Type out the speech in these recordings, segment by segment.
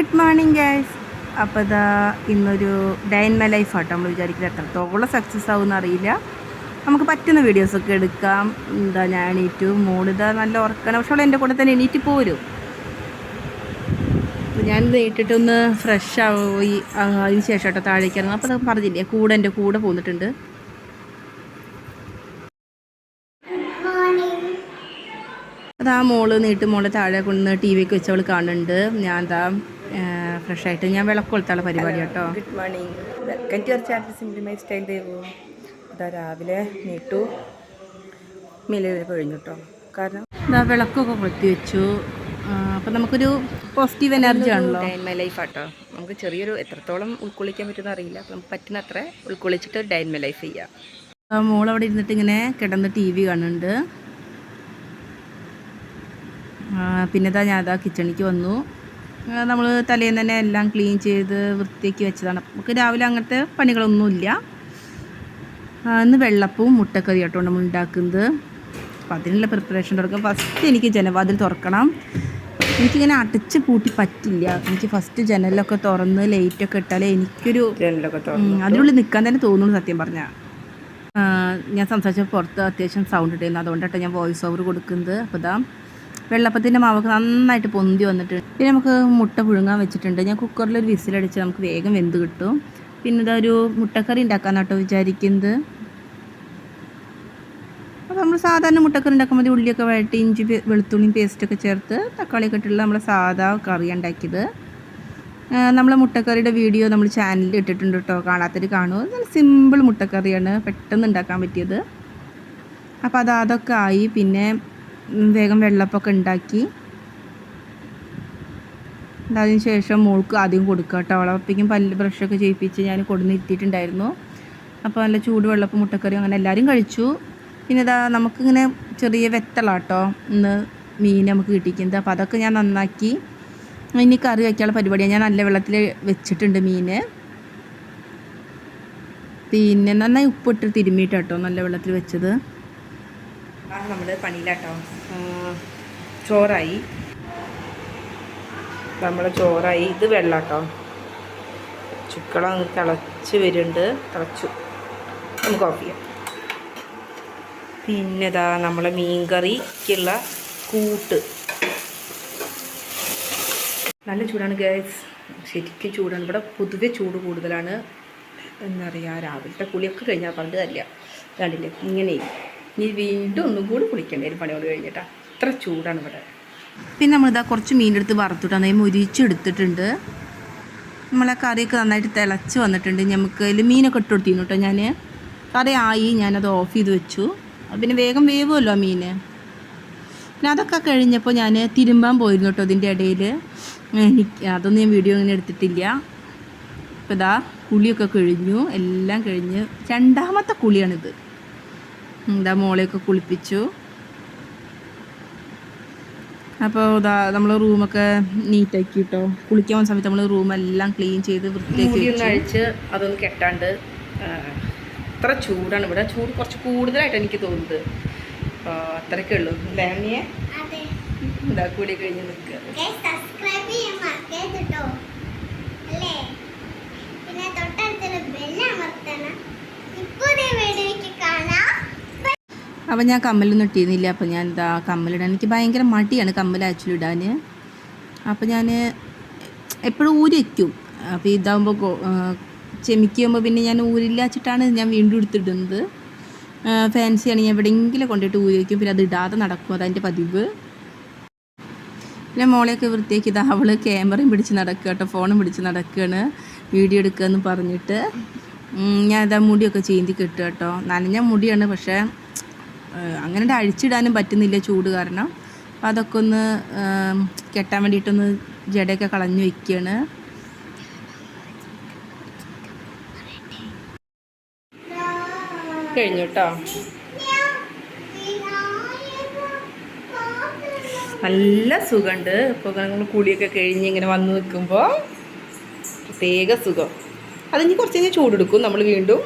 Good morning guys. അപ്പോൾ ഇതാ ഇന്നൊരു ഡൈൻ മൈ ലൈഫ് ആട്ടോ നമ്മൾ വിചാരിക്കുന്നത്. എത്രത്തോളം സക്സസ് ആവുമെന്ന് അറിയില്ല. നമുക്ക് പറ്റുന്ന വീഡിയോസൊക്കെ എടുക്കാം. എന്താ ഞാൻ എണീറ്റു. മോളിതാ നല്ല ഉറക്കണം. പക്ഷെ അവൾ എന്റെ കൂടെ തന്നെ എണീറ്റ് പോരും. അപ്പോൾ ഞാൻ നീട്ടിട്ടൊന്ന് ഫ്രഷ് ആയി അതിന് ശേഷം കേട്ടോ താഴേക്ക് ഇറങ്ങും അപ്പോൾ അത് പറഞ്ഞില്ലേ കൂടെ എന്റെ കൂടെ പോന്നിട്ടുണ്ട്. അതാ മോൾ നീട്ട് മോളെ താഴെ കൊണ്ടുവന്ന് ടി വിക്ക് വെച്ച് അവൾ കാണുന്നുണ്ട്. ഞാൻ എന്താ ഫ്രഷ് ആയിട്ട്. ഞാൻ വിളക്ക് കൊളുത്താനുള്ള പരിപാടി കേട്ടോ. Good morning welcome to your channel simply my style Devu അതാ രാവിലെ നീട്ടു. മിലയിൽ കഴിഞ്ഞു കേട്ടോ. കാരണം ഇതാ വിളക്കൊക്കെ കൊളുത്തി വെച്ചു. അപ്പം നമുക്കൊരു പോസിറ്റീവ് എനർജി ആണല്ലോ. ഡൈൻ മൈ ലൈഫ് ആട്ടോ. നമുക്ക് ചെറിയൊരു എത്രത്തോളം ഉൾക്കൊള്ളിക്കാൻ പറ്റുമെന്ന് അറിയില്ല. അപ്പം നമുക്ക് പറ്റുന്ന അത്ര ഉൾക്കൊള്ളിച്ചിട്ട് ഡൈൻ മൈ ലൈഫ് ചെയ്യാം. മോൾ അവിടെ ഇരുന്നിട്ട് ഇങ്ങനെ കിടന്ന് ടി വി കാണുന്നുണ്ട്. പിന്നെതാ പിന്നെ ഇതാ ഞാൻ അതാ കിച്ചണിക്ക് വന്നു. നമ്മൾ തലേന്ന് തന്നെ എല്ലാം ക്ലീൻ ചെയ്ത് വൃത്തിയാക്കി വെച്ചതാണ്. നമുക്ക് രാവിലെ അങ്ങനത്തെ പണികളൊന്നുമില്ല ഇന്ന് വെള്ളപ്പവും മുട്ടക്കറി കേട്ടോ നമ്മൾ ഉണ്ടാക്കുന്നത്. അപ്പം അതിനുള്ള പ്രിപ്പറേഷൻ തുടങ്ങും ഫസ്റ്റ് എനിക്ക് ജനവാതിൽ തുറക്കണം. എനിക്കിങ്ങനെ അടച്ച് പൂട്ടി പറ്റില്ല. എനിക്ക് ഫസ്റ്റ് ജനലൊക്കെ തുറന്ന് ലൈറ്റൊക്കെ ഇട്ടാലേ എനിക്കൊരു അതിനുള്ളിൽ നിൽക്കാൻ തന്നെ തോന്നുന്നു സത്യം പറഞ്ഞാൽ ഞാൻ സംസാരിച്ച പുറത്ത് അത്യാവശ്യം സൗണ്ട് ഇട്ടിരുന്നു. അതുകൊണ്ടാട്ടോ ഞാൻ വോയിസ് ഓവർ കൊടുക്കുന്നത്. അപ്പോൾ ഇതാ വെള്ളപ്പത്തിന്റെ മാവൊക്കെ നന്നായിട്ട് പൊന്തി വന്നിട്ടുണ്ട്. പിന്നെ നമുക്ക് മുട്ട പുഴുങ്ങാൻ വെച്ചിട്ടുണ്ട്. ഞാൻ കുക്കറിൽ ഒരു വിസിലടിച്ച് നമുക്ക് വേഗം വെന്ത് കിട്ടും. പിന്നെ ഇതൊരു മുട്ടക്കറി ഉണ്ടാക്കാനാട്ടോ വിചാരിക്കുന്നത്. അപ്പോൾ നമ്മൾ സാധാരണ മുട്ടക്കറി ഉണ്ടാക്കുമ്പോൾ ഉള്ളിയൊക്കെ വഴറ്റി ഇഞ്ചി വെളുത്തുള്ളിയും പേസ്റ്റൊക്കെ ചേർത്ത് തക്കാളിയൊക്കെ ഇട്ടുള്ള നമ്മൾ സാധാ കറി ഉണ്ടാക്കിയത്. നമ്മൾ മുട്ടക്കറിയുടെ വീഡിയോ നമ്മൾ ചാനലിൽ ഇട്ടിട്ടുണ്ട് കേട്ടോ. കാണാത്തൊരു കാണുമോ നല്ല സിമ്പിൾ മുട്ടക്കറിയാണ് പെട്ടെന്ന് ഉണ്ടാക്കാൻ പറ്റിയത്. അപ്പോൾ അത് അതൊക്കെ ആയി. പിന്നെ വേഗം വെള്ളപ്പൊക്കെ ഉണ്ടാക്കി. അതിന് ശേഷം മോൾക്ക് ആദ്യം കൊടുക്കുക കേട്ടോ. അവളെ പല്ല് ബ്രഷൊക്കെ ചെയ്യിപ്പിച്ച് ഞാൻ കൊടുന്ന് ഇരുത്തിയിട്ടുണ്ടായിരുന്നു. അപ്പോൾ നല്ല ചൂട് വെള്ളപ്പം മുട്ടക്കറി അങ്ങനെ എല്ലാവരും കഴിച്ചു. പിന്നെ ഇതാ നമുക്കിങ്ങനെ ചെറിയ വെത്തളാട്ടോ ഇന്ന് മീൻ നമുക്ക് കിട്ടിക്കുന്നത് അപ്പോൾ അതൊക്കെ ഞാൻ നന്നാക്കി. ഇനി കറി വയ്ക്കാനുള്ള പരിപാടിയാണ്. ഞാൻ നല്ല വെള്ളത്തിൽ വെച്ചിട്ടുണ്ട് മീൻ പിന്നെ നന്നായി ഉപ്പിട്ട് തിരുമ്മിയിട്ട് കേട്ടോ നല്ല വെള്ളത്തിൽ വെച്ചത്. ആ നമ്മൾ പണിയിലാട്ടോ. ചോറായി. നമ്മൾ ചോറായി. ഇത് വെള്ളാട്ടോ. ചുക്കളം തിളച്ച് വരുന്നുണ്ട്. തിളച്ചു. നമുക്ക് ഓഫ് ചെയ്യാം. പിന്നെ ഇതാ നമ്മളെ മീൻകറിക്കുള്ള കൂട്ട്. നല്ല ചൂടാണ് ഗ്യാസ് ശരിക്കും ചൂടാണ്. ഇവിടെ പൊതുവെ ചൂട് കൂടുതലാണ്. എന്താ പറയുക രാവിലത്തെ കുളിയൊക്കെ കഴിഞ്ഞാൽ പണ്ട് തല്ല കണ്ടില്ലേ ഇങ്ങനെ ഇനി വീണ്ടും ഒന്നും കൂടി കുളിക്കേണ്ടി. വരും പണിയോട് കഴിഞ്ഞിട്ട്. അത്ര ചൂടാണ് ഇവിടെ. പിന്നെ നമ്മളിതാ കുറച്ച് മീനെടുത്ത് വറുത്തിട്ട് നന്നായി മുരിച്ചെടുത്തിട്ടുണ്ട്. നമ്മളെ കറിയൊക്കെ നന്നായിട്ട് തിളച്ച് വന്നിട്ടുണ്ട്. നമുക്ക് അതിൽ മീനൊക്കെ ഇട്ട് കൊടുത്തിരുന്നു കേട്ടോ ഞാൻ കറി ആയി. ഞാനത് ഓഫ് ചെയ്ത് വെച്ചു. പിന്നെ വേഗം വേവുമല്ലോ മീൻ പിന്നെ അതൊക്കെ കഴിഞ്ഞപ്പോൾ ഞാൻ തിരുമ്പാൻ പോയിരുന്നു കേട്ടോ അതിന്റെ ഇടയിൽ എനിക്ക് അതൊന്നും ഞാൻ വീഡിയോ ഇങ്ങനെ എടുത്തിട്ടില്ല. അപ്പോൾ ഇതാ കുളിയൊക്കെ കഴിഞ്ഞു. എല്ലാം കഴിഞ്ഞ് രണ്ടാമത്തെ കുളിയാണിത്. എന്താ മോളെയൊക്കെ കുളിപ്പിച്ചു. അപ്പോൾ ഇതാ നമ്മൾ റൂമൊക്കെ നീറ്റാക്കി കേട്ടോ കുളിക്കാൻ പോകുന്ന സമയത്ത് നമ്മൾ റൂമെല്ലാം ക്ലീൻ ചെയ്ത് വൃത്തിയാക്കി അഴിച്ച് അതൊന്ന് കെട്ടാണ്ട് അത്ര ചൂടാണ് ഇവിടെ. ചൂട് കുറച്ച് കൂടുതലായിട്ട് എനിക്ക് തോന്നുന്നത്. അത്രയൊക്കെ ഉള്ളൂ. ലാമിയെ ഇതാ കൂടി കഴിഞ്ഞ് നിൽക്കുക പിന്നെ തൊട്ടടുത്തുള്ള അമർത്തണം പുതിയ വീഡിയോയ്ക്ക് കാണാം അപ്പോൾ ഞാൻ കമ്മലൊന്നും ഇട്ടിരുന്നില്ല. അപ്പോൾ ഞാൻ എന്താ കമ്മലിടാൻ എനിക്ക് ഭയങ്കര മടിയാണ് കമ്മൽ ആക്ച്വലി ഇടാൻ അപ്പോൾ ഞാൻ എപ്പോഴും ഊരി വയ്ക്കും അപ്പോൾ ഇതാകുമ്പോൾ ചെമിക്കുമ്പോൾ പിന്നെ ഞാൻ ഊരില്ലാച്ചിട്ടാണ് ഞാൻ വീണ്ടും എടുത്തിടുന്നത്. ഫാൻസി ആണ് ഞാൻ എവിടെയെങ്കിലും കൊണ്ടിട്ട് ഊരി വയ്ക്കും പിന്നെ അത് ഇടാതെ നടക്കും. അതെന്റെ പതിവ്. പിന്നെ മോളെയൊക്കെ വൃത്തിയാക്കി ഇതാ അവൾ ക്യാമറയും പിടിച്ച് നടക്കുക കേട്ടോ. ഫോണും പിടിച്ച് നടക്കുകയാണ് വീഡിയോ എടുക്കുക എന്ന് പറഞ്ഞിട്ട് ഞാൻ ഇതാ മുടിയൊക്കെ ചീന്തി കിട്ടുക കേട്ടോ. നനഞ്ഞ മുടിയാണ്. പക്ഷേ അങ്ങനെ അഴിച്ചിടാനും പറ്റുന്നില്ല ചൂട് കാരണം. അപ്പം അതൊക്കെ ഒന്ന് കെട്ടാൻ വേണ്ടിയിട്ടൊന്ന് ജടയൊക്കെ കളഞ്ഞു വയ്ക്കുകയാണ് കഴിഞ്ഞു കേട്ടോ നല്ല സുഖമുണ്ട് ഇപ്പോൾ ഞങ്ങൾ കുളിയൊക്കെ കഴിഞ്ഞ് ഇങ്ങനെ വന്ന് നിൽക്കുമ്പോൾ പ്രത്യേക സുഖം. അതിന് കുറച്ച് കഴിഞ്ഞാൽ ചൂടെടുക്കും. നമ്മൾ വീണ്ടും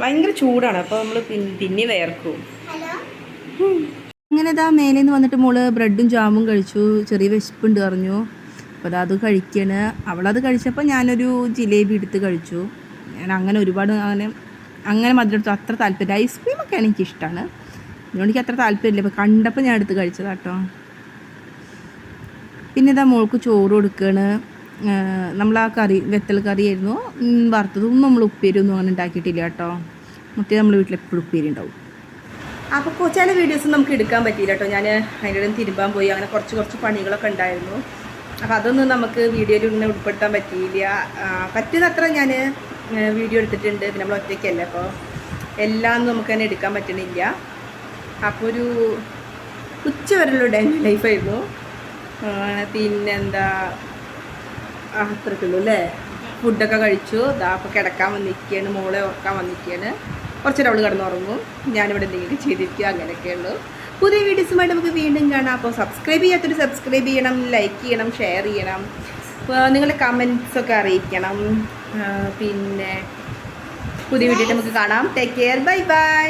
ഭയങ്കര ചൂടാണ്. അപ്പോൾ നമ്മൾ പിന്നെ വേർക്കും ഹലോ? അങ്ങനെ ഇതാ മേലെ നിന്ന് വന്നിട്ട് മോൾ ബ്രെഡും ജാമും കഴിച്ചു. ചെറിയ വിശപ്പുണ്ട് പറഞ്ഞു. അപ്പോൾ അത് കഴിക്കണ്. അവളത് കഴിച്ചപ്പോൾ ഞാനൊരു ജിലേബി എടുത്ത് കഴിച്ചു. ഞാൻ അങ്ങനെ ഒരുപാട് അങ്ങനെ അങ്ങനെ മധുരം എടുത്ത് അത്ര താല്പര്യം ഐസ്ക്രീമൊക്കെയാണ് എനിക്കിഷ്ടമാണ് അതുകൊണ്ട് എനിക്ക് അത്ര താല്പര്യമില്ല. ഇപ്പോൾ കണ്ടപ്പോൾ ഞാൻ എടുത്ത് കഴിച്ചതാട്ടോ. പിന്നെ ഇതാ മോൾക്ക് ചോറ് കൊടുക്കുകയാണ് നമ്മൾ ആ കറി വെത്തൽ കറിയായിരുന്നു. വറുത്തതും നമ്മൾ ഉപ്പേരി ഒന്നും അങ്ങനെ ഉണ്ടാക്കിയിട്ടില്ല കേട്ടോ. മറ്റേ നമ്മൾ വീട്ടിൽ എപ്പോഴും ഉപ്പേരി ഉണ്ടാവും. അപ്പോൾ ചില വീഡിയോസ് നമുക്ക് എടുക്കാൻ പറ്റിയില്ല കേട്ടോ. ഞാൻ അതിന്റെ ഇടയിൽ തിരുമ്പാൻ പോയി. അങ്ങനെ കുറച്ച് കുറച്ച് പണികളൊക്കെ ഉണ്ടായിരുന്നു. അപ്പോൾ അതൊന്നും നമുക്ക് വീഡിയോയിൽ ഇങ്ങനെ ഉൾപ്പെടുത്താൻ പറ്റിയില്ല. പറ്റുന്നത്ര ഞാൻ വീഡിയോ എടുത്തിട്ടുണ്ട്. പിന്നെ നമ്മൾ ഒറ്റയ്ക്കല്ലേ അപ്പോൾ എല്ലാം നമുക്ക് തന്നെ എടുക്കാൻ പറ്റണില്ല. അപ്പോൾ ഒരു ഉച്ച വരെയുള്ള ഡേ ലൈഫായിരുന്നു പിന്നെന്താ? ആ, അത്രയ്ക്കുള്ളൂ അല്ലേ ഫുഡൊക്കെ കഴിച്ചു. ദാ അപ്പോൾ കിടക്കാൻ വന്നിരിക്കുകയാണ് മോളെ ഉറക്കാൻ വന്നിരിക്കുകയാണ് കുറച്ചേരം അവൾ കിടന്നുറങ്ങും. ഞാനിവിടെ എന്തെങ്കിലും ചെയ്തിരിക്കുക അങ്ങനെയൊക്കെയുള്ളൂ പുതിയ വീഡിയോസുമായിട്ട് നമുക്ക് വീണ്ടും കാണാം. അപ്പോൾ സബ്സ്ക്രൈബ് ചെയ്യാത്തൊരു സബ്സ്ക്രൈബ് ചെയ്യണം ലൈക്ക് ചെയ്യണം ഷെയർ ചെയ്യണം. നിങ്ങളുടെ കമൻസൊക്കെ അറിയിക്കണം. പിന്നെ പുതിയ വീഡിയോ നമുക്ക് കാണാം. Take care bye bye